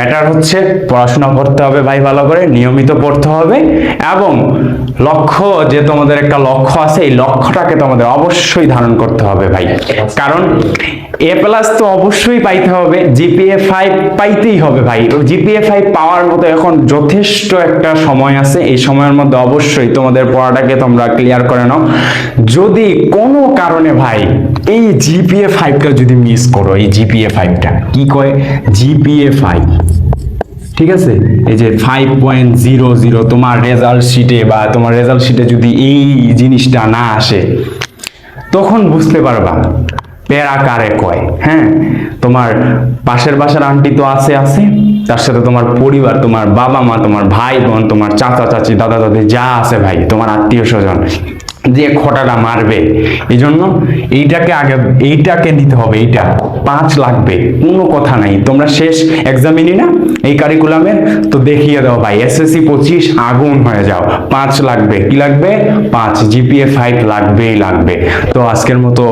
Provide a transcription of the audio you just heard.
Matter হচ্ছে, পড়াশোনা করতে হবে ভাই ভালো করে, নিয়মিত পড়তে হবে এবং লক্ষ্য যে তোমাদের একটা লক্ষ্য আছে, এই লক্ষ্যটাকে তোমাদের অবশ্যই ধারণ করতে হবে ভাই। কারণ এ প্লাস তো অবশ্যই পাইতে হবে জিপিএ ফাইভ পাইতেই হবে ভাই। জিপিএ ফাইভ পাওয়ার মতো এখন যথেষ্ট একটা সময় আছে, এই সময়ের মধ্যে অবশ্যই তোমাদের পড়াটাকে তোমরা ক্লিয়ার করে নাও। যদি কোনো কারণে ভাই, এই জিপিএ ফাইভটা যদি মিস করো, এই জিপিএ ফাইভটা কি কয়? জিপিএ ফাইভ ঠিক আছে? এই যে ফাইভ পয়েন্ট জিরো জিরো তোমার রেজাল্ট শিটে বা তোমার রেজাল্ট শিটে যদি এই জিনিসটা না আসে, তখন বুঝতে পারবা প্যারা কারে কয় হ্যাঁ? তোমার পাশের বাসার আন্টি তো আছে আছে। তার সাথে তোমার পরিবার, তোমার বাবা মা, তোমার ভাই বোন, তোমার চাচা, চাচি, দাদা, দাদি, যা আছে ভাই, তোমার আত্মীয় স্বজন যে খটাটা মারবে। এই জন্য এইটাকে আগে, এইটাকে দিতে হবে, এইটা। পাঁচ লাগবে, কোনো কথা নাই। তোমরা শেষ এক্সামিনি না, এই কারিকুলামের তো দেখিয়ে দাও ভাই। এস এসএসসি পঁচিশ, আগুন হয়ে যাও। পাঁচ লাগবে। কি লাগবে? পাঁচ। জিপিএ ফাইভ লাগবেই লাগবে। তো আজকের মতো